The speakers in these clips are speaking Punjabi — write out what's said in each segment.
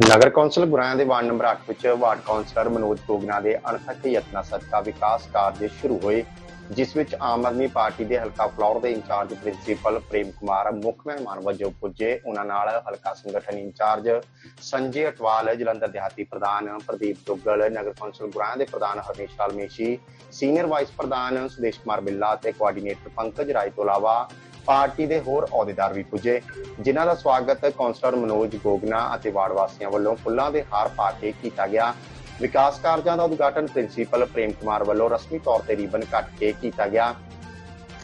ਨਗਰ ਕੌਂਸਲ ਗੁਰਾਇਆ ਦੇ ਵਾਰਡ ਨੰਬਰ 8 ਵਿੱਚ ਵਾਰਡ ਕੌਂਸਲਰ ਮਨੋਜ ਗੋਗਨਾ ਦੇ ਅਣਥੱਕ ਯਤਨਾਂ ਸਦਕਾ ਵਿਕਾਸ ਕਾਰਜ ਸ਼ੁਰੂ ਹੋਏ, ਜਿਸ ਵਿੱਚ ਆਮ ਆਦਮੀ ਪਾਰਟੀ ਦੇ ਹਲਕਾ ਫਲੋਰ ਦੇ ਇੰਚਾਰਜ ਪ੍ਰਿੰਸੀਪਲ ਪ੍ਰੇਮ ਕੁਮਾਰ, ਮੁੱਖ ਮਹਿਮਾਨ ਵਜੋਂ ਪੁੱਜੇ ਉਹਨਾਂ ਨਾਲ ਹਲਕਾ ਸੰਗਠਨ ਇੰਚਾਰਜ ਸੰਜੇ ਅਟਵਾਲ, ਜਲੰਧਰ ਦਿਹਾਤੀ ਪ੍ਰਧਾਨ ਪ੍ਰਦੀਪ ਦੁੱਗਲ ਨਗਰ ਕੌਂਸਲ ਗੁਰਾਇਆ ਦੇ ਪ੍ਰਧਾਨ ਹਰਮੇਸ਼ ਕਾਲਮੇਸ਼ੀ ਸੀਨੀਅਰ ਵਾਈਸ ਪ੍ਰਧਾਨ ਸੁਦੇਸ਼ ਕੁਮਾਰ ਬਿੱਲਾ ਅਤੇ ਕੋਆਰਡੀਨੇਟਰ ਪੰਕਜ ਰਾਏ ਤੋਂ ਇਲਾਵਾ ਪਾਰਟੀ ਦੇ ਹੋਰ ਅਹੁਦੇਦਾਰ ਵੀ ਪੁੱਜੇ, ਜਿਨ੍ਹਾਂ ਦਾ ਸਵਾਗਤ ਕੌਂਸਲਰ ਮਨੋਜ ਗੋਗਨਾ ਅਤੇ ਵਾਰਡ ਵਾਸੀਆਂ ਵੱਲੋਂ ਫੁੱਲਾਂ ਦੇ ਹਾਰ ਪਾ ਕੇ ਕੀਤਾ ਗਿਆ। ਵਿਕਾਸ ਕਾਰਜਾਂ ਦਾ ਉਦਘਾਟਨ ਪ੍ਰਿੰਸੀਪਲ ਪ੍ਰੇਮ ਕੁਮਾਰ ਵੱਲੋਂ ਰਸਮੀ ਤੌਰ ਤੇ ਰੀਬਨ ਕੱਟ ਕੇ ਕੀਤਾ ਗਿਆ।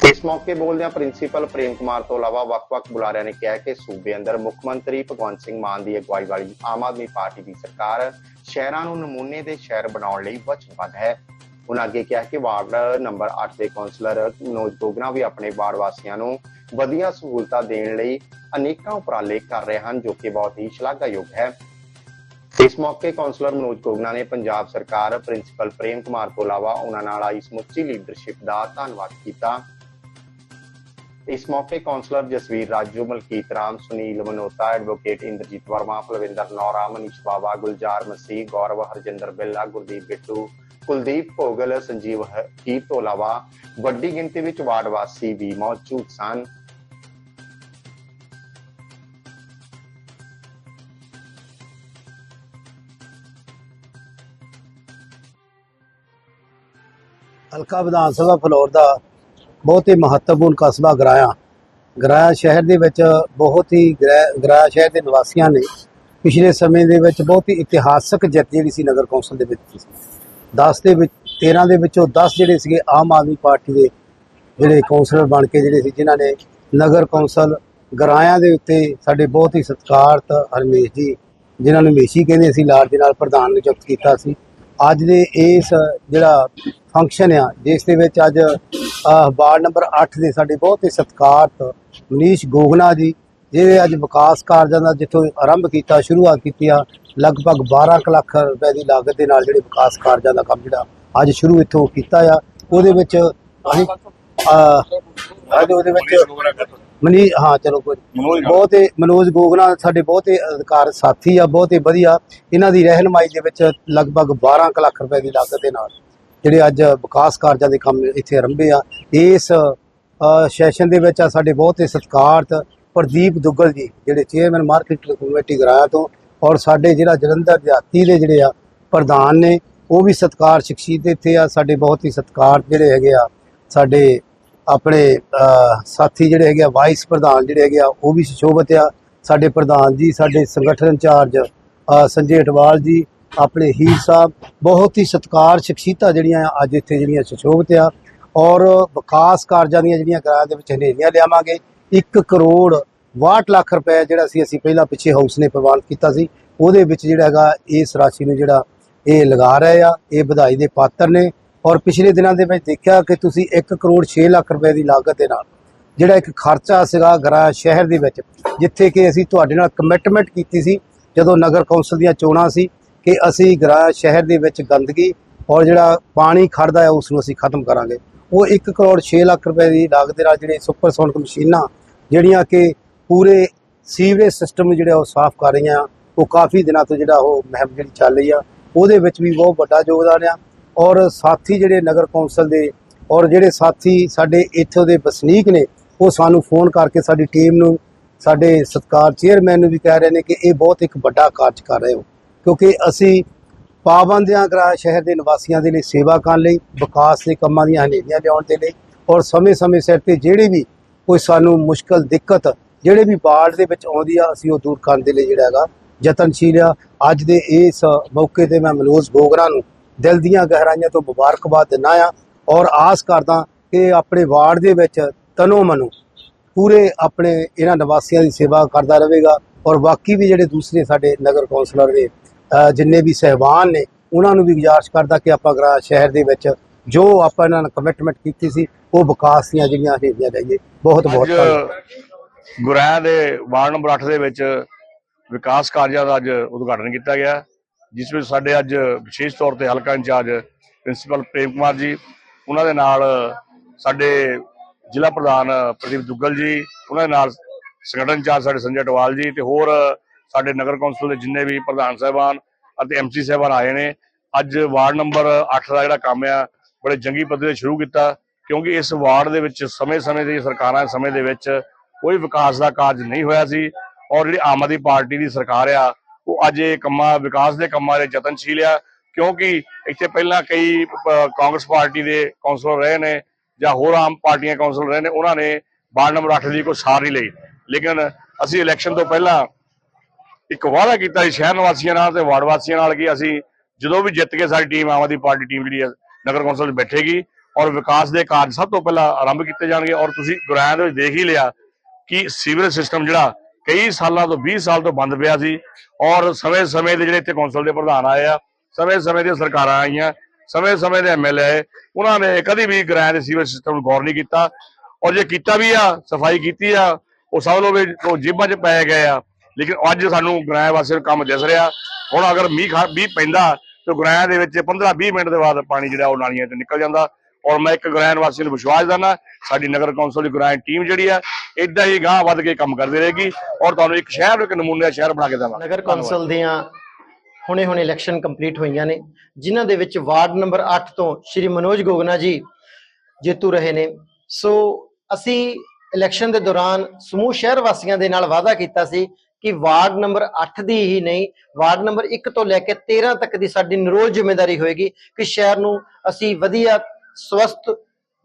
ਇਸ ਮੌਕੇ ਬੋਲਦਿਆਂ ਪ੍ਰਿੰਸੀਪਲ ਪ੍ਰੇਮ ਕੁਮਾਰ ਤੋਂ ਇਲਾਵਾ ਵੱਖ-ਵੱਖ ਬੁਲਾਰਿਆਂ ਨੇ ਕਿਹਾ ਕਿ ਸੂਬੇ ਅੰਦਰ ਮੁੱਖ ਮੰਤਰੀ ਭਗਵੰਤ ਸਿੰਘ ਮਾਨ ਦੀ ਅਗਵਾਈ ਵਾਲੀ ਆਮ ਆਦਮੀ ਪਾਰਟੀ ਦੀ ਸਰਕਾਰ ਸ਼ਹਿਰਾਂ ਨੂੰ ਨਮੂਨੇ ਦੇ ਸ਼ਹਿਰ ਬਣਾਉਣ ਲਈ ਵਚਨਬੱਧ ਹੈ। ਉਹਨਾਂ ਅੱਗੇ ਕਿਹਾ ਕਿ ਵਾਰਡ ਨੰਬਰ 8 ਦੇ ਕੌਂਸਲਰ ਮਨੋਜ ਗੋਗਨਾ ਵੀ ਆਪਣੇ ਵਾਰਡ ਵਾਸੀਆਂ ਨੂੰ ਵਧੀਆ ਸਹੂਲਤਾਂ ਦੇਣ ਲਈ ਅਨੇਕਾਂ ਉਪਰਾਲੇ ਕਰ ਰਹੇ ਹਨ, ਜੋ ਕਿ ਬਹੁਤ ਹੀ ਸ਼ਲਾਘਾਯੋਗ ਹੈ। ਇਸ ਮੌਕੇ ਕੌਂਸਲਰ ਮਨੋਜ ਗੋਗਨਾ ਨੇ ਪੰਜਾਬ ਸਰਕਾਰ ਪ੍ਰਿੰਸੀਪਲ ਪ੍ਰੇਮ ਕੁਮਾਰ ਤੋਂ ਇਲਾਵਾ ਉਹਨਾਂ ਨਾਲ ਆਈ ਸਮੁੱਚੀ ਲੀਡਰਸ਼ਿਪ ਦਾ ਧੰਨਵਾਦ ਕੀਤਾ। ਇਸ ਮੌਕੇ ਕੌਂਸਲਰ ਜਸਵੀਰ ਰਾਜੂ, ਮਲਕੀਤ ਰਾਮ, ਸੁਨੀਲ ਮਨੋਤਾ, ਐਡਵੋਕੇਟ ਇੰਦਰਜੀਤ ਵਰਮਾ ਕੁਲਵਿੰਦਰ ਨੌਰਾ, ਮਨੀਸ਼ ਬਾਵਾ, ਗੁਲਜ਼ਾਰ ਮਸੀਹ, ਗੌਰਵ ਹਰਜਿੰਦਰ ਬਿੱਲਾ, ਗੁਰਦੀਪ ਬਿੱਟੂ ਕੁਲਦੀਪ ਭੋਗਲ ਸੰਜੀਵ ਹਕੀਰ ਤੋਂ ਇਲਾਵਾ ਵੱਡੀ ਗਿਣਤੀ ਵਿੱਚ ਵਾਰਡ ਵਾਸੀ ਵੀ ਮੌਜੂਦ ਸਨ। ਹਲਕਾ ਵਿਧਾਨ ਸਭਾ ਫਲੋਰ ਦਾ ਬਹੁਤ ਹੀ ਮਹੱਤਵਪੂਰਨ ਕਸਬਾ ਗਰਾਇਆ। ਗਰਾਇਆ ਸ਼ਹਿਰ ਦੇ ਵਿੱਚ ਬਹੁਤ ਹੀ ਗਰਾ- ਗਰਾਇਆ ਸ਼ਹਿਰ ਦੇ ਨਿਵਾਸੀਆਂ ਨੇ ਪਿਛਲੇ ਸਮੇਂ ਦੇ ਵਿੱਚ ਬਹੁਤ ਹੀ ਇਤਿਹਾਸਕ ਜਿੱਤ ਜਿਹੜੀ ਸੀ ਨਗਰ ਕੌਂਸਲ ਦੇ ਵਿੱਚ ਸੀ। 10 ਦੇ ਵਿੱਚ 13 ਦੇ ਵਿੱਚੋਂ 10 ਜਿਹੜੇ ਸੀਗੇ ਆਮ ਆਦਮੀ ਪਾਰਟੀ ਦੇ ਜਿਹੜੇ ਕੌਂਸਲਰ ਬਣ ਕੇ ਜਿਹੜੇ ਸੀ, ਜਿਨ੍ਹਾਂ ਨੇ ਨਗਰ ਕੌਂਸਲ ਗਰਾਇਆਂ ਦੇ ਉੱਤੇ ਸਾਡੇ ਬਹੁਤ ਹੀ ਸਤਿਕਾਰਤ ਹਰਮੇਸ਼ ਜੀ, ਜਿਨ੍ਹਾਂ ਨੂੰ ਮੇਸ਼ੀ ਕਹਿੰਦੇ ਸੀ ਲਾਲ ਦੇ ਨਾਲ ਪ੍ਰਧਾਨ ਨਿਯੁਕਤ ਕੀਤਾ ਸੀ। ਅੱਜ ਦੇ ਇਸ ਜਿਹੜਾ ਫੰਕਸ਼ਨ ਆ, ਜਿਸ ਦੇ ਵਿੱਚ ਅੱਜ ਵਾਰਡ ਨੰਬਰ 8 ਦੇ ਸਾਡੇ ਬਹੁਤ ਹੀ ਸਤਿਕਾਰਤ ਮਨੀਸ਼ ਗੋਗਨਾ ਜੀ ਜਿਹੜੇ ਅੱਜ ਵਿਕਾਸ ਕਾਰਜਾਂ ਦਾ ਜਿੱਥੋਂ ਆਰੰਭ ਕੀਤਾ ਸ਼ੁਰੂਆਤ ਕੀਤੀ ਆ ਲਗਭਗ 12 ਕੁ ਲੱਖ ਰੁਪਏ ਦੀ ਲਾਗਤ ਦੇ ਨਾਲ ਜਿਹੜੇ ਵਿਕਾਸ ਕਾਰਜਾਂ ਦਾ ਕੰਮ ਜਿਹੜਾ ਅੱਜ ਸ਼ੁਰੂ ਇੱਥੋਂ ਕੀਤਾ ਆ ਉਹਦੇ ਵਿੱਚ ਅਸੀਂ ਉਹਦੇ ਵਿੱਚ ਮਨੀ ਹਾਂ ਚਲੋ ਕੋਈ ਬਹੁਤ ਹੀ ਮਨੋਜ ਗੋਗਨਾ ਸਾਡੇ ਬਹੁਤ ਹੀ ਅਧਿਕਾਰ ਸਾਥੀ ਆ ਬਹੁਤ ਹੀ ਵਧੀਆ। ਇਹਨਾਂ ਦੀ ਰਹਿਨਮਾਈ ਦੇ ਵਿੱਚ ਲਗਭਗ 12 ਕੁ ਲੱਖ ਰੁਪਏ ਦੀ ਲਾਗਤ ਦੇ ਨਾਲ ਜਿਹੜੇ ਅੱਜ ਵਿਕਾਸ ਕਾਰਜਾਂ ਦੇ ਕੰਮ ਇੱਥੇ ਆਰੰਭੇ ਆ। ਇਸ ਸੈਸ਼ਨ ਦੇ ਵਿੱਚ ਆ ਸਾਡੇ ਬਹੁਤ ਹੀ ਸਤਿਕਾਰਤ ਪ੍ਰਦੀਪ ਦੁੱਗਲ ਜੀ, ਜਿਹੜੇ ਚੇਅਰਮੈਨ ਮਾਰਕੀਟ ਕਮੇਟੀ ਗਰਾਇਆ ਤੋਂ, ਔਰ ਸਾਡੇ ਜਿਹੜਾ ਜਲੰਧਰ ਦਿਹਾਤੀ ਦੇ ਜਿਹੜੇ ਆ ਪ੍ਰਧਾਨ ਨੇ, ਉਹ ਵੀ ਸਤਿਕਾਰ ਸ਼ਖਸੀਅਤ ਇੱਥੇ ਆ। ਸਾਡੇ ਬਹੁਤ ਹੀ ਸਤਿਕਾਰ ਜਿਹੜੇ ਹੈਗੇ ਆ, ਸਾਡੇ ਆਪਣੇ ਸਾਥੀ ਜਿਹੜੇ ਹੈਗੇ ਆ ਵਾਈਸ ਪ੍ਰਧਾਨ ਜਿਹੜੇ ਹੈਗੇ ਆ, ਉਹ ਵੀ ਸੁਸ਼ੋਭਿਤ ਆ। ਸਾਡੇ ਪ੍ਰਧਾਨ ਜੀ, ਸਾਡੇ ਸੰਗਠਨ ਇੰਚਾਰਜ ਸੰਜੇ ਅਟਵਾਲ ਜੀ, ਆਪਣੇ ਹੀਰ ਸਾਹਿਬ, ਬਹੁਤ ਹੀ ਸਤਿਕਾਰ ਸ਼ਖਸੀਅਤਾਂ ਜਿਹੜੀਆਂ ਅੱਜ ਇੱਥੇ ਜਿਹੜੀਆਂ ਸੁਸ਼ੋਭਿਤ ਆ। ਔਰ ਵਿਕਾਸ ਕਾਰਜਾਂ ਦੀਆਂ ਜਿਹੜੀਆਂ ਕਿਰਾਏ ਦੇ ਵਿੱਚ ਹਨੇਰੀਆਂ ਲਿਆਵਾਂਗੇ 1 ਕਰੋੜ 62 ਲੱਖ ਰੁਪਏ ਜਿਹੜਾ ਸੀ, ਅਸੀਂ ਪਹਿਲਾਂ ਪਿੱਛੇ ਹਾਊਸ ਨੇ ਪ੍ਰਵਾਨ ਕੀਤਾ ਸੀ। ਉਹਦੇ ਵਿੱਚ ਜਿਹੜਾ ਹੈਗਾ, ਇਸ ਰਾਸ਼ੀ ਨੂੰ ਜਿਹੜਾ ਇਹ ਲਗਾ ਰਹੇ ਆ, ਇਹ ਵਧਾਈ ਦੇ ਪਾਤਰ ਨੇ। ਔਰ ਪਿਛਲੇ ਦਿਨਾਂ ਦੇ ਵਿੱਚ ਦੇਖਿਆ ਕਿ ਤੁਸੀਂ 1 ਕਰੋੜ 6 ਲੱਖ ਰੁਪਏ ਦੀ ਲਾਗਤ ਦੇ ਨਾਲ ਜਿਹੜਾ ਇੱਕ ਖਰਚਾ ਸੀਗਾ ਗਰਾ ਸ਼ਹਿਰ ਦੇ ਵਿੱਚ, ਜਿੱਥੇ ਕਿ ਅਸੀਂ ਤੁਹਾਡੇ ਨਾਲ ਕਮਿਟਮੈਂਟ ਕੀਤੀ ਸੀ, ਜਦੋਂ ਨਗਰ ਕੌਂਸਲ ਦੀਆਂ ਚੋਣਾਂ ਸੀ, ਕਿ ਅਸੀਂ ਗਰਾ ਸ਼ਹਿਰ ਦੇ ਵਿੱਚ ਗੰਦਗੀ ਔਰ ਜਿਹੜਾ ਪਾਣੀ ਖੜਦਾ ਹੈ, ਉਸ ਨੂੰ ਅਸੀਂ ਖਤਮ ਕਰਾਂਗੇ। ਉਹ 1 ਕਰੋੜ 6 ਲੱਖ ਰੁਪਏ ਦੀ ਲਾਗਤ ਦੇ ਨਾਲ ਜਿਹੜੇ ਸੁਪਰਸੋਨਿਕ ਮਸ਼ੀਨਾਂ, ਜਿਹੜੀਆਂ ਕਿ ਪੂਰੇ ਸੀਵਰੇਜ ਸਿਸਟਮ ਨੂੰ ਜਿਹੜਾ ਉਹ ਸਾਫ਼ ਕਰ ਰਹੀਆਂ, ਉਹ ਕਾਫੀ ਦਿਨਾਂ ਤੋਂ ਜਿਹੜਾ ਉਹ ਮਹਿਮ ਜਿਹੜੀ ਚੱਲ ਰਹੀ ਆ, ਉਹਦੇ ਵਿੱਚ ਵੀ ਬਹੁਤ ਵੱਡਾ ਯੋਗਦਾਨ ਆ। ਔਰ ਸਾਥੀ ਜਿਹੜੇ ਨਗਰ ਕੌਂਸਲ ਦੇ ਔਰ ਜਿਹੜੇ ਸਾਥੀ ਸਾਡੇ ਇੱਥੋਂ ਦੇ ਵਸਨੀਕ ਨੇ, ਉਹ ਸਾਨੂੰ ਫੋਨ ਕਰਕੇ ਸਾਡੀ ਟੀਮ ਨੂੰ, ਸਾਡੇ ਸਤਕਾਰ ਚੇਅਰਮੈਨ ਨੂੰ ਵੀ ਕਹਿ ਰਹੇ ਨੇ ਕਿ ਇਹ ਬਹੁਤ ਇੱਕ ਵੱਡਾ ਕਾਰਜ ਕਰ ਰਹੇ ਹੋ। ਕਿਉਂਕਿ ਅਸੀਂ ਪਾਬੰਦੀਆਂ ਗ੍ਰਾਹ ਸ਼ਹਿਰ ਦੇ ਨਿਵਾਸੀਆਂ ਦੇ ਲਈ ਸੇਵਾ ਕਰਨ ਲਈ, ਵਿਕਾਸ ਦੇ ਕੰਮਾਂ ਦੀਆਂ ਹਨੇਰੀਆਂ ਲਿਆਉਣ ਦੇ ਲਈ ਔਰ ਸਮੇਂ-ਸਮੇਂ ਸਿਰ ਤੇ ਜਿਹੜੇ ਵੀ ਕੋਈ ਸਾਨੂੰ ਮੁਸ਼ਕਲ, ਦਿੱਕਤ ਜਿਹੜੇ ਵੀ ਵਾਰਡ ਦੇ ਵਿੱਚ ਆਉਂਦੀ ਆ, ਅਸੀਂ ਉਹ ਦੂਰ ਕਰਨ ਦੇ ਲਈ ਜਿਹੜਾ ਹੈਗਾ ਯਤਨਸ਼ੀਲ ਆ। ਅੱਜ ਦੇ ਇਸ ਮੌਕੇ ਤੇ ਮੈਂ ਮਨੋਜ ਬੋਗਰਾ ਨੂੰ ਦਿਲ ਦੀਆਂ ਗਹਿਰਾਈਆਂ ਤੋਂ ਮੁਬਾਰਕਬਾਦ ਦਿੰਦਾ ਆ ਔਰ ਆਸ ਕਰਦਾ ਕਿ ਆਪਣੇ ਵਾਰਡ ਦੇ ਵਿੱਚ ਤਨੋ ਮਨੋ ਪੂਰੇ ਆਪਣੇ ਇਹਨਾਂ ਨਿਵਾਸੀਆਂ ਦੀ ਸੇਵਾ ਕਰਦਾ ਰਹੇਗਾ ਔਰ ਬਾਕੀ ਵੀ ਜਿਹੜੇ ਦੂਸਰੇ ਸਾਡੇ ਨਗਰ ਕੌਂਸਲਰ ਦੇ ਜਿੰਨੇ ਵੀ ਸਹਿਬਾਨ ਨੇ ਉਹਨਾਂ ਨੂੰ ਵੀ ਗੁਜ਼ਾਰਿਸ਼ ਕਰਦਾ ਕਿ ਆਪਾਂ ਗਰਾ ਸ਼ਹਿਰ ਦੇ ਵਿੱਚ ਜੋ ਆਪਾਂ ਇਹਨਾਂ ਨਾਲ ਕਮਿਟਮੈਂਟ ਕੀਤੀ ਸੀ ਉਹ ਵਿਕਾਸ ਦੀਆਂ ਜਿਹੜੀਆਂ ਹੇਰੀਆਂ ਲਈਏ ਬਹੁਤ ਬਹੁਤ ਗੁਰਾਇਆ ਦੇ ਵਾਰਡ ਨੰਬਰ 8 ਦੇ ਵਿੱਚ ਵਿਕਾਸ ਕਾਰਜਾਂ ਦਾ ਅੱਜ ਉਦਘਾਟਨ ਕੀਤਾ ਗਿਆ ਜਿਸ ਵਿੱਚ ਸਾਡੇ ਅੱਜ ਵਿਸ਼ੇਸ਼ ਤੌਰ ਤੇ ਹਲਕਾ ਇੰਚਾਰਜ ਪ੍ਰਿੰਸੀਪਲ ਪ੍ਰੇਮ ਕੁਮਾਰ ਜੀ ਉਹਨਾਂ ਦੇ ਨਾਲ ਸਾਡੇ ਜ਼ਿਲ੍ਹਾ ਪ੍ਰਧਾਨ ਪ੍ਰਦੀਪ ਦੁੱਗਲ ਜੀ ਉਹਨਾਂ ਦੇ ਨਾਲ ਸੰਗਠਨ ਇੰਚਾਰਜ ਸਾਡੇ ਸੰਜੇ ਅਟਵਾਲ ਜੀ ਤੇ ਹੋਰ ਸਾਡੇ ਨਗਰ ਕੌਂਸਲ ਦੇ ਜਿੰਨੇ ਵੀ ਪ੍ਰਧਾਨ ਸਾਹਿਬਾਨ ਅਤੇ ਐਮਸੀ ਸਾਹਿਬਾਨ ਆਏ ਨੇ, ਅੱਜ ਵਾਰਡ ਨੰਬਰ 8 ਦਾ ਜਿਹੜਾ ਕੰਮ ਆ, ਬੜੇ ਜੰਗੀ ਪੱਧਰ ਤੇ ਸ਼ੁਰੂ ਕੀਤਾ, ਕਿਉਂਕਿ ਇਸ ਵਾਰਡ ਦੇ ਵਿੱਚ ਸਮੇਂ-ਸਮੇਂ ਦੀ ਸਰਕਾਰਾਂ ਦੇ ਸਮੇਂ ਦੇ ਵਿੱਚ ਕੋਈ ਵਿਕਾਸ ਦਾ ਕਾਰਜ ਨਹੀਂ ਹੋਇਆ ਸੀ ਔਰ ਜਿਹੜੀ ਆਮ ਆਦਮੀ ਪਾਰਟੀ ਦੀ ਸਰਕਾਰ ਆ, ਉਹ ਅੱਜ ਇਹ ਕੰਮਾਂ, ਵਿਕਾਸ ਦੇ ਕੰਮਾਂ ਦੇ ਯਤਨਸ਼ੀਲ ਆ, ਕਿਉਂਕਿ ਇੱਥੇ ਪਹਿਲਾਂ ਕਈ ਕਾਂਗਰਸ ਪਾਰਟੀ ਦੇ ਕੌਂਸਲਰ ਰਹੇ ਨੇ ਜਾਂ ਹੋਰ ਆਮ ਪਾਰਟੀਆਂ ਕੌਂਸਲਰ ਰਹੇ ਨੇ, ਉਹਨਾਂ ਨੇ ਵਾਰਡ ਨੰਬਰ 8 ਦੀ ਕੋਈ ਸਾਰ ਨਹੀਂ ਲਈ। ਲੇਕਿਨ ਅਸੀਂ ਇਲੈਕਸ਼ਨ ਤੋਂ ਪਹਿਲਾਂ ਇੱਕ ਵਾਅਦਾ ਕੀਤਾ ਸੀ ਸ਼ਹਿਰ ਨਿਵਾਸੀਆਂ ਨਾਲ ਤੇ ਵਾਰਡ ਵਾਸੀਆਂ ਨਾਲ ਕਿ ਅਸੀਂ ਜਦੋਂ ਵੀ ਜਿੱਤ ਕੇ ਸਾਡੀ team, Aam Aadmi party team ਜਿਹੜੀ ਹੈ, ਨਗਰ ਕੌਂਸਲ 'ਚ ਬੈਠੇਗੀ ਔਰ ਵਿਕਾਸ ਦੇ ਕਾਰਜ ਸਭ ਤੋਂ ਪਹਿਲਾਂ ਆਰੰਭ ਕੀਤੇ ਜਾਣਗੇ ਔਰ ਤੁਸੀਂ ਗੁਰਾਇਆਂ ਦੇ ਵਿੱਚ ਦੇਖ ਹੀ ਲਿਆ ਕਿ ਸੀਵਰੇਜ ਸਿਸਟਮ ਜਿਹੜਾ ਕਈ ਸਾਲਾਂ ਤੋਂ 20 ਸਾਲ ਤੋਂ ਬੰਦ ਪਿਆ ਸੀ ਔਰ ਸਮੇਂ-ਸਮੇਂ ਦੇ ਜਿਹੜੇ ਇੱਥੇ ਕੌਂਸਲ ਦੇ ਪ੍ਰਧਾਨ ਆਏ ਆ, ਸਮੇਂ-ਸਮੇਂ ਦੀਆਂ ਸਰਕਾਰਾਂ ਆਈਆਂ, ਸਮੇਂ-ਸਮੇਂ ਦੇ ਐਮਐਲਏ ਆਏ, ਉਹਨਾਂ ਨੇ ਕਦੀ ਵੀ ਗੁਰਾਇਆਂ ਦੇ ਸੀਵਰੇਜ ਸਿਸਟਮ ਨੂੰ ਗੌਰ ਨਹੀਂ ਕੀਤਾ ਔਰ ਜੇ ਕੀਤਾ ਵੀ ਆ, ਸਫ਼ਾਈ ਕੀਤੀ ਆ, ਉਹ ਸਭ ਲੋਕ ਉਹ ਜੇਬਾਂ 'ਚ ਪੈ ਗਏ ਆ ਲੇਕਿਨ ਅੱਜ ਸਾਨੂੰ ਗੁਰਾਇਆ ਵਾਸੀਆਂ ਨੂੰ ਕੰਮ ਦਿਸ ਰਿਹਾ। ਹੁਣ ਅਗਰ ਮੀਂਹ ਮੀਂਹ ਪੈਂਦਾ, ਤੇ ਗੁਰਾਇਆ ਦੇ ਵਿੱਚ 15-20 ਮਿੰਟ ਦੇ ਬਾਅਦ ਪਾਣੀ ਜਿਹੜਾ ਉਹ ਨਾਲੀਆਂ 'ਚ ਨਿਕਲ ਜਾਂਦਾ। ਔਰ ਮੈਂ ਇੱਕ ਗੁਰਾਇਆਂ ਵਾਸੀ ਨੂੰ ਵਿਸ਼ਵਾਸ ਦਿੰਦਾ, ਸਾਡੀ ਨਗਰ ਕੌਂਸਲ ਦੀ ਗੁਰਾਇਆਂ ਟੀਮ ਜਿਹੜੀ ਆ ਇਦਾਂ ਹੀ ਗਾਂਹ ਵੱਧ ਕੇ ਕੰਮ ਕਰਦੀ ਰਹੇਗੀ। ਔਰ ਤੁਹਾਨੂੰ ਇੱਕ ਸ਼ਹਿਰ ਇੱਕ ਨਮੂਨੇ ਸ਼ਹਿਰ ਬਣਾ ਕੇ ਦੇਵਾਂਗੇ। ਨਗਰ ਕੌਂਸਲ ਦੀਆਂ ਹੁਣੇ ਹੁਣੇ ਇਲੈਕਸ਼ਨ ਕੰਪਲੀਟ ਹੋਈਆਂ ਨੇ, ਜਿਨ੍ਹਾਂ ਦੇ ਵਿੱਚ ਵਾਰਡ ਨੰਬਰ 8 ਤੋਂ ਸ਼੍ਰੀ ਮਨੋਜ ਗੋਗਨਾ ਜੀ ਜੇਤੂ ਰਹੇ ਨੇ। ਸੋ ਅਸੀਂ ਇਲੈਕਸ਼ਨ ਦੇ ਦੌਰਾਨ ਸਮੂਹ ਸ਼ਹਿਰ ਵਾਸੀਆਂ ਦੇ ਨਾਲ ਵਾਅਦਾ ਕੀਤਾ ਸੀ ਕਿ ਵਾਰਡ ਨੰਬਰ 8 ਦੀ ਹੀ ਨਹੀਂ, ਵਾਰਡ ਨੰਬਰ 1 ਤੋਂ ਲੈ ਕੇ 13 ਤੱਕ ਦੀ ਸਾਡੀ ਨਿਰੋਲ ਜ਼ਿੰਮੇਵਾਰੀ ਹੋਏਗੀ ਕਿ ਸ਼ਹਿਰ ਨੂੰ ਅਸੀਂ ਵਧੀਆ, ਸਵਸਥ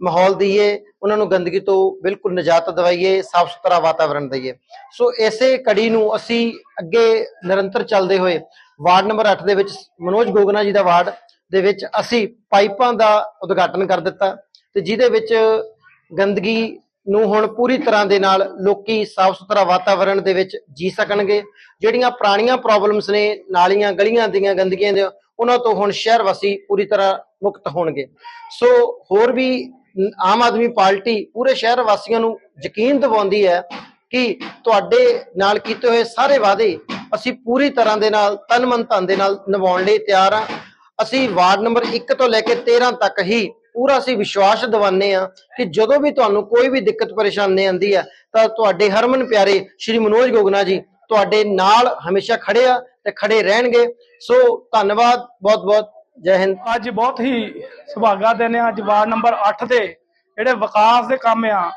ਮਾਹੌਲ ਦਈਏ, ਉਹਨਾਂ ਨੂੰ ਗੰਦਗੀ ਤੋਂ ਬਿਲਕੁਲ ਨਿਜਾਤ ਦਿਵਾਈਏ ਸਾਫ਼ ਸੁਥਰਾ ਵਾਤਾਵਰਣ ਦਈਏ। ਸੋ ਇਸੇ ਕੜੀ ਨੂੰ ਅਸੀਂ ਅੱਗੇ ਨਿਰੰਤਰ ਚੱਲਦੇ ਹੋਏ ਵਾਰਡ ਨੰਬਰ 8 ਦੇ ਵਿੱਚ ਮਨੋਜ ਗੋਗਨਾ ਜੀ ਦਾ ਵਾਰਡ ਦੇ ਵਿੱਚ ਅਸੀਂ ਪਾਈਪਾਂ ਦਾ ਉਦਘਾਟਨ ਕਰ ਦਿੱਤਾ ਤੇ ਜਿਹਦੇ ਵਿੱਚ ਗੰਦਗੀ ਨੂੰ ਹੁਣ ਪੂਰੀ ਤਰ੍ਹਾਂ ਦੇ ਨਾਲ ਲੋਕੀ ਸਾਫ਼ ਸੁਥਰਾ ਵਾਤਾਵਰਣ ਦੇ ਵਿੱਚ ਜੀ ਸਕਣਗੇ। ਜਿਹੜੀਆਂ ਪੁਰਾਣੀਆਂ ਪ੍ਰੋਬਲਮਸ ਨੇ, ਨਾਲੀਆਂ, ਗਲੀਆਂ ਦੀਆਂ ਗੰਦਗੀਆਂ ਦੇ, ਉਹਨਾਂ ਤੋਂ ਹੁਣ ਸ਼ਹਿਰ ਵਾਸੀ ਪੂਰੀ ਤਰ੍ਹਾਂ ਮੁਕਤ ਹੋਣਗੇ। ਸੋ ਹੋਰ ਵੀ ਆਮ ਆਦਮੀ ਪਾਰਟੀ ਪੂਰੇ ਸ਼ਹਿਰ ਵਾਸੀਆਂ ਨੂੰ ਯਕੀਨ ਦਿਵਾਉਂਦੀ ਹੈ ਕਿ ਤੁਹਾਡੇ ਨਾਲ ਕੀਤੇ ਹੋਏ ਸਾਰੇ ਵਾਅਦੇ ਅਸੀਂ ਪੂਰੀ ਤਰ੍ਹਾਂ ਦੇ ਨਾਲ, ਤਨ ਮਨ ਧਨ ਦੇ ਨਾਲ ਨਿਭਾਉਣ ਲਈ ਤਿਆਰ ਹਾਂ। ਅਸੀਂ ਵਾਰਡ ਨੰਬਰ 1 ਤੋਂ ਲੈ ਕੇ 13 ਤੱਕ ਹੀ ਪੂਰਾ ਅਸੀਂ ਵਿਸ਼ਵਾਸ ਦਿਵਾਉਂਦੇ ਆ ਕਿ ਜਦੋਂ ਵੀ ਤੁਹਾਨੂੰ ਕੋਈ ਵੀ ਦਿੱਕਤ ਪਰੇਸ਼ਾਨੀ ਆਉਂਦੀ ਹੈ, ਤਾਂ ਤੁਹਾਡੇ ਹਰਮਨ ਪਿਆਰੇ ਸ਼੍ਰੀ ਮਨੋਜ ਗੋਗਨਾ ਜੀ ਤੁਹਾਡੇ ਨਾਲ ਹਮੇਸ਼ਾ ਖੜੇ ਆ ਤੇ ਖੜੇ ਰਹਿਣਗੇ। ਸੋ ਧੰਨਵਾਦ, ਬਹੁਤ ਬਹੁਤ ਜੈ ਹਿੰਦ। ਅੱਜ ਬਹੁਤ ਹੀ ਸੁਭਾਗਾ ਦਿਨ ਹੈ ਅੱਜ ਵਾਰਡ ਨੰਬਰ 8 ਦੇ ਜਿਹੜੇ ਵਿਕਾਸ ਦੇ ਕੰਮ ਆ,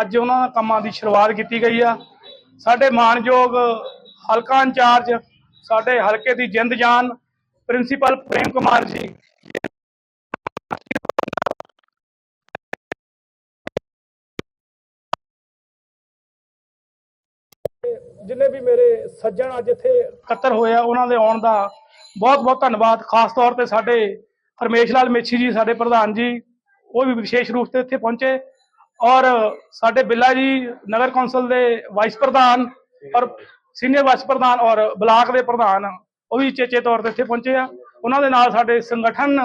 ਅੱਜ ਉਹਨਾਂ ਕੰਮਾਂ ਦੀ ਸ਼ੁਰੂਆਤ ਕੀਤੀ ਗਈ ਆ। ਸਾਡੇ ਮਾਨਯੋਗ ਹਲਕਾ ਇੰਚਾਰਜ, ਸਾਡੇ ਹਲਕੇ ਦੀ ਜਿੰਦ ਜਾਨ, ਪ੍ਰਿੰਸੀਪਲ ਪ੍ਰੇਮ ਕੁਮਾਰ ਜੀ ਜਿੰਨੇ ਵੀ ਮੇਰੇ ਸੱਜਣ ਅੱਜ ਇੱਥੇ ਇਕੱਤਰ ਹੋਏ ਆ, ਉਹਨਾਂ ਦੇ ਆਉਣ ਦਾ ਬਹੁਤ ਬਹੁਤ ਧੰਨਵਾਦ। ਖਾਸ ਤੌਰ ਤੇ ਸਾਡੇ ਹਰਮੇਸ਼ ਲਾਲ ਮੇਛੀ ਜੀ, ਸਾਡੇ ਪ੍ਰਧਾਨ ਜੀ, ਉਹ ਵੀ ਵਿਸ਼ੇਸ਼ ਰੂਪ ਤੇ ਇੱਥੇ ਪਹੁੰਚੇ। ਔਰ ਸਾਡੇ ਬਿੱਲਾ ਜੀ, ਨਗਰ ਕੌਂਸਲ ਦੇ ਵਾਈਸ ਪ੍ਰਧਾਨ ਔਰ ਸੀਨੀਅਰ ਵਾਈਸ ਪ੍ਰਧਾਨ ਔਰ ਬਲਾਕ ਦੇ ਪ੍ਰਧਾਨ, ਉਹ ਵੀ ਚੇਚੇ ਤੌਰ ਤੇ ਇੱਥੇ ਪਹੁੰਚੇ ਆ। ਉਹਨਾਂ ਦੇ ਨਾਲ ਸਾਡੇ ਸੰਗਠਨ,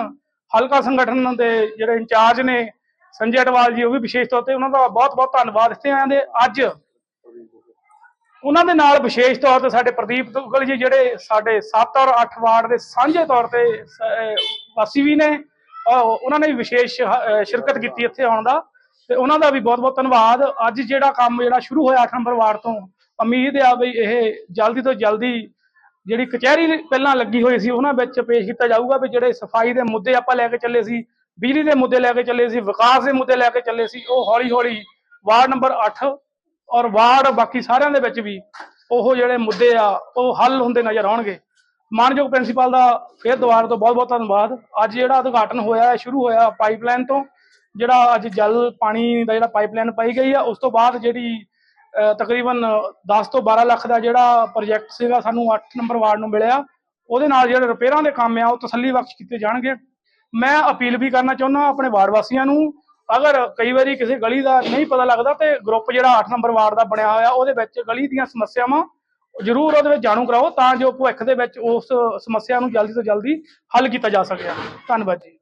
ਹਲਕਾ ਸੰਗਠਨ ਦੇ ਜਿਹੜੇ ਇੰਚਾਰਜ ਨੇ, ਸੰਜੇ ਅਟਵਾਲ ਜੀ, ਉਹ ਵੀ ਵਿਸ਼ੇਸ਼ ਤੌਰ ਤੇ ਉਹਨਾਂ ਦਾ ਬਹੁਤ ਬਹੁਤ ਧੰਨਵਾਦ। ਇੱਥੇ ਆਇਆਂ ਦੇ ਅੱਜ ਉਹਨਾਂ ਦੇ ਨਾਲ ਵਿਸ਼ੇਸ਼ ਤੌਰ ਤੇ ਸਾਡੇ ਪ੍ਰਦੀਪ ਦੁੱਗਲ ਜੀ ਜਿਹੜੇ ਸਾਡੇ 7 ਔਰ 8 ਵਾਰਡ ਦੇ ਸਾਂਝੇ ਤੌਰ ਤੇ ਵਾਸੀ ਵੀ ਨੇ। ਉਹਨਾਂ ਨੇ ਵਿਸ਼ੇਸ਼ ਸ਼ਿਰਕਤ ਕੀਤੀ ਇੱਥੇ ਆਉਣ ਦਾ। ਤੇ ਉਹਨਾਂ ਦਾ ਵੀ ਬਹੁਤ ਬਹੁਤ ਧੰਨਵਾਦ। ਅੱਜ ਜਿਹੜਾ ਕੰਮ ਜਿਹੜਾ ਸ਼ੁਰੂ ਹੋਇਆ 8 ਨੰਬਰ ਵਾਰਡ ਤੋਂ, ਉਮੀਦ ਆ ਵੀ ਇਹ ਜਲਦੀ ਤੋਂ ਜਲਦੀ ਜਿਹੜੀ ਕਚਹਿਰੀ ਪਹਿਲਾਂ ਲੱਗੀ ਹੋਈ ਸੀ, ਉਹਨਾਂ ਵਿੱਚ ਪੇਸ਼ ਕੀਤਾ ਜਾਊਗਾ ਵੀ ਜਿਹੜੇ ਸਫ਼ਾਈ ਦੇ ਮੁੱਦੇ ਆਪਾਂ ਲੈ ਕੇ ਚੱਲੇ ਸੀ, ਬਿਜਲੀ ਦੇ ਮੁੱਦੇ ਲੈ ਕੇ ਚੱਲੇ ਸੀ, ਵਿਕਾਸ ਦੇ ਮੁੱਦੇ ਲੈ ਕੇ ਚੱਲੇ ਸੀ, ਉਹ ਹੌਲੀ ਹੌਲੀ ਵਾਰਡ ਨੰਬਰ 8 ਔਰ ਵਾਰਡ ਬਾਕੀ ਸਾਰਿਆਂ ਦੇ ਵਿੱਚ ਵੀ ਉਹ ਜਿਹੜੇ ਮੁੱਦੇ ਆ, ਉਹ ਹੱਲ ਹੁੰਦੇ ਨਜ਼ਰ ਆਉਣਗੇ। ਮਾਨਯੋਗ ਪ੍ਰਿੰਸੀਪਲ ਦਾ ਫਿਰ ਦੁਬਾਰਾ ਤੋਂ ਬਹੁਤ ਬਹੁਤ ਧੰਨਵਾਦ। ਅੱਜ ਜਿਹੜਾ ਉਦਘਾਟਨ ਹੋਇਆ ਸ਼ੁਰੂ ਹੋਇਆ ਪਾਈਪਲਾਈਨ ਤੋਂ, ਜਿਹੜਾ ਅੱਜ ਜਲ, ਪਾਣੀ ਦਾ ਜਿਹੜਾ ਪਾਈਪਲਾਈਨ ਪਾਈ ਗਈ ਆ, ਉਸ ਤੋਂ ਬਾਅਦ ਜਿਹੜੀ ਤਕਰੀਬਨ 10 ਤੋਂ 12 ਲੱਖ ਦਾ ਜਿਹੜਾ ਪ੍ਰੋਜੈਕਟ ਸੀਗਾ, ਸਾਨੂੰ 8 ਨੰਬਰ ਵਾਰਡ ਨੂੰ ਮਿਲਿਆ। ਉਹਦੇ ਨਾਲ ਜਿਹੜੇ ਰਿਪੇਅਰਾਂ ਦੇ ਕੰਮ ਆ, ਉਹ ਤਸੱਲੀ ਬਖਸ਼ ਕੀਤੇ ਜਾਣਗੇ। ਮੈਂ ਅਪੀਲ ਵੀ ਕਰਨਾ ਚਾਹੁੰਦਾ ਆਪਣੇ ਵਾਰਡ ਵਾਸੀਆਂ ਨੂੰ ਅਗਰ ਕਈ ਵਾਰੀ ਕਿਸੇ ਗਲੀ ਦਾ ਨਹੀਂ ਪਤਾ ਲੱਗਦਾ ਤੇ ਗਰੁੱਪ ਜਿਹੜਾ 8 ਨੰਬਰ ਵਾਰਡ ਦਾ ਬਣਿਆ ਹੋਇਆ, ਉਹਦੇ ਵਿੱਚ ਗਲੀ ਦੀਆਂ ਸਮੱਸਿਆਵਾਂ ਜ਼ਰੂਰ ਉਹਦੇ ਵਿੱਚ ਜਾਣੂ ਕਰਾਓ ਤਾਂ ਜੋ ਭਵਿੱਖ ਦੇ ਵਿੱਚ ਉਸ ਸਮੱਸਿਆ ਨੂੰ ਜਲਦੀ ਤੋਂ ਜਲਦੀ ਹੱਲ ਕੀਤਾ ਜਾ ਸਕੇ। ਧੰਨਵਾਦ ਜੀ।